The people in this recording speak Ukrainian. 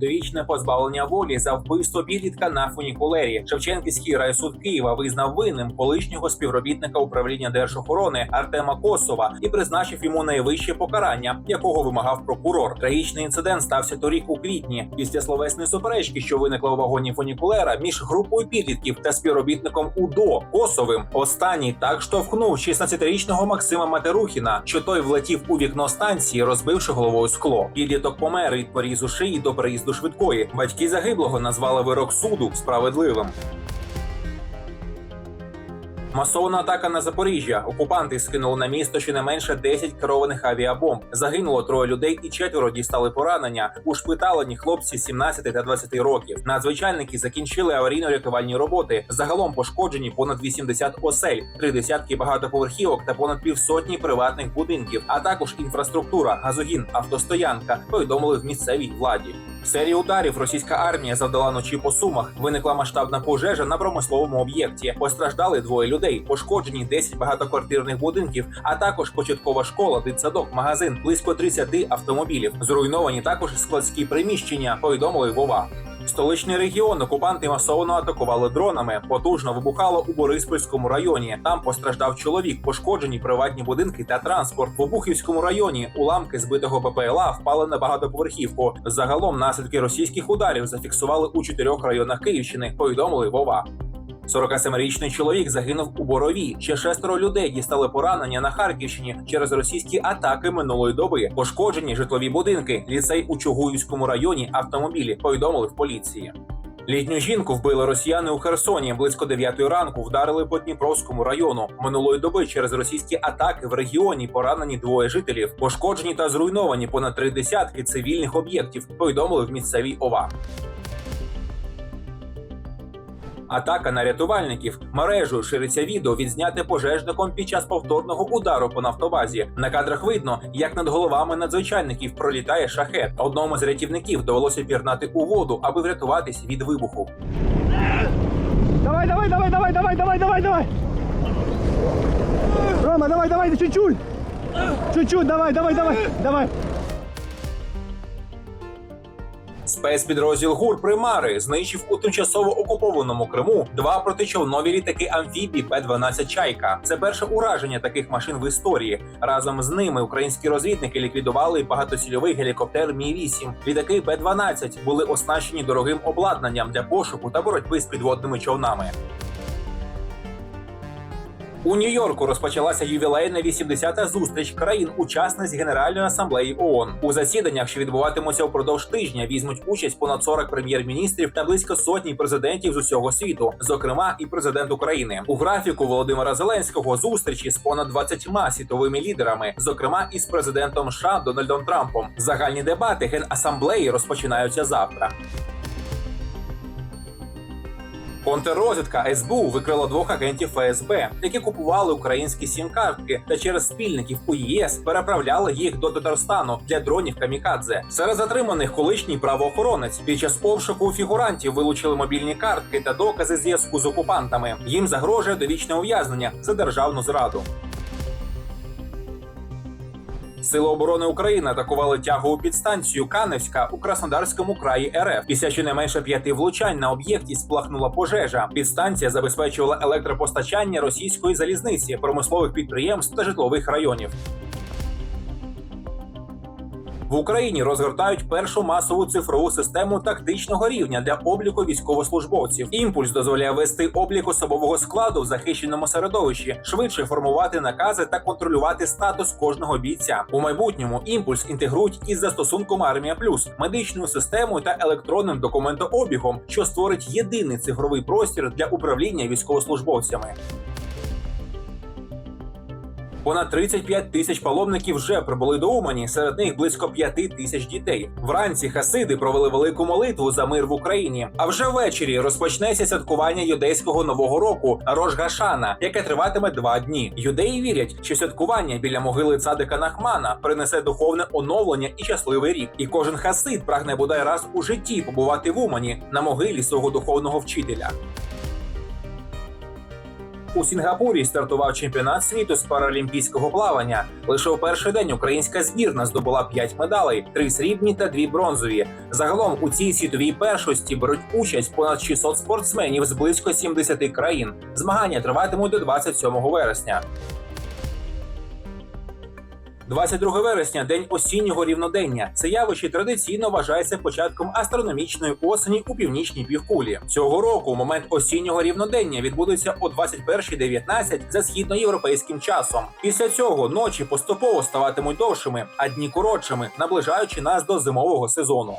Довічне позбавлення волі за вбивство підлітка на фунікулері. Шевченківський райсуд Києва визнав винним колишнього співробітника управління держохорони Артема Косова і призначив йому найвище покарання, якого вимагав прокурор. Трагічний інцидент стався торік у квітні після словесної суперечки, що виникла у вагоні фунікулера між групою підлітків та співробітником УДО Косовим. Останній так штовхнув 16-річного Максима Матерухіна, що той влетів у вікно станції, розбивши головою скло. Підліток помер від порізу шиї до приїзду швидкої. Батьки загиблого назвали вирок суду справедливим. Масована атака на Запоріжжя. Окупанти скинули на місто щонайменше 10 керованих авіабомб. Загинуло троє людей і четверо дістали поранення. Ушпиталені хлопці 17 та 20 років. Надзвичайники закінчили аварійно-рятувальні роботи. Загалом пошкоджені понад 80 осель, три десятки багатоповерхівок та понад півсотні приватних будинків, а також інфраструктура, газогін, автостоянка. Повідомили в місцевій владі. Серії ударів російська армія завдала ночі по сумах. Виникла масштабна пожежа на промисловому об'єкті. Постраждали двоє людей, пошкоджені 10 багатоквартирних будинків, а також початкова школа, дитсадок, магазин, близько 30 автомобілів. Зруйновані також складські приміщення. Повідомили Вова. Столичний регіон окупанти масово атакували дронами. Потужно вибухало у Бориспільському районі. Там постраждав чоловік, пошкоджені приватні будинки та транспорт. В Обухівському районі уламки збитого БПЛА впали на багатоповерхівку. Загалом наслідки російських ударів зафіксували у чотирьох районах Київщини. Повідомили Вова. 47-річний чоловік загинув у Борові. Ще шестеро людей дістали поранення на Харківщині через російські атаки минулої доби. Пошкоджені житлові будинки, ліцей у Чугуївському районі, автомобілі. Повідомили в поліції. Літню жінку вбили росіяни у Херсоні. Близько 9 ранку вдарили по Дніпровському району. Минулої доби через російські атаки в регіоні поранені двоє жителів. Пошкоджені та зруйновані понад три десятки цивільних об'єктів. Повідомили в місцевій ОВА. Атака на рятувальників мережею шириться відео відзняте пожежником під час повторного удару по нафтобазі. На кадрах видно, як над головами надзвичайників пролітає шахет. Одному з рятівників довелося пірнати у воду, аби врятуватись від вибуху. Давай, давай, давай, давай, давай, давай, давай, давай. Рома, давай, давай, чуть-чуть. Чуть-чуть, давай, давай, давай, давай. Спецпідрозділ ГУР Примари знищив у тимчасово окупованому Криму два протичовнові літаки амфібії П-12 Чайка. Це перше ураження таких машин в історії. Разом з ними українські розвідники ліквідували багатоцільовий гелікоптер Мі 8 Літаки П-12 були оснащені дорогим обладнанням для пошуку та боротьби з підводними човнами. У Нью-Йорку розпочалася ювілейна 80-та зустріч країн-учасниць Генеральної асамблеї ООН. У засіданнях, що відбуватимуться впродовж тижня, візьмуть участь понад 40 прем'єр-міністрів та близько сотні президентів з усього світу, зокрема і президент України. У графіку Володимира Зеленського зустрічі з понад 20 світовими лідерами, зокрема і з президентом США Дональдом Трампом. Загальні дебати генасамблеї розпочинаються завтра. Контррозвідка СБУ викрила двох агентів ФСБ, які купували українські сім-картки та через спільників у ЄС переправляли їх до Татарстану для дронів камікадзе. Серед затриманих колишній правоохоронець під час обшуку фігурантів вилучили мобільні картки та докази зв'язку з окупантами. Їм загрожує довічне ув'язнення за державну зраду. Сили оборони України атакували тягову підстанцію Каневська у Краснодарському краї РФ. Після щонайменше п'яти влучань на об'єкті сплахнула пожежа. Підстанція забезпечувала електропостачання російської залізниці, промислових підприємств та житлових районів. В Україні розгортають першу масову цифрову систему тактичного рівня для обліку військовослужбовців. Імпульс дозволяє вести облік особового складу в захищеному середовищі, швидше формувати накази та контролювати статус кожного бійця. У майбутньому імпульс інтегрують із застосунком Армія Плюс, медичною системою та електронним документообігом, що створить єдиний цифровий простір для управління військовослужбовцями. Понад 35 тисяч паломників вже прибули до Умані. Серед них близько 5 тисяч дітей. Вранці хасиди провели велику молитву за мир в Україні. А вже ввечері розпочнеться святкування юдейського нового року Рож Гашана, яке триватиме два дні. Юдеї вірять, що святкування біля могили цадика Нахмана принесе духовне оновлення і щасливий рік. І кожен хасид прагне бодай раз у житті побувати в Умані на могилі свого духовного вчителя. У Сінгапурі стартував чемпіонат світу з паралімпійського плавання. Лише у перший день українська збірна здобула 5 медалей: 3 срібні та 2 бронзові. Загалом у цій світовій першості беруть участь понад 600 спортсменів з близько 70 країн. Змагання триватимуть до 27 вересня. 22 вересня день осіннього рівнодення. Це явище традиційно вважається початком астрономічної осені у північній півкулі. Цього року момент осіннього рівнодення відбудеться о 21.19 за східноєвропейським часом. Після цього ночі поступово ставатимуть довшими, а дні коротшими, наближаючи нас до зимового сезону.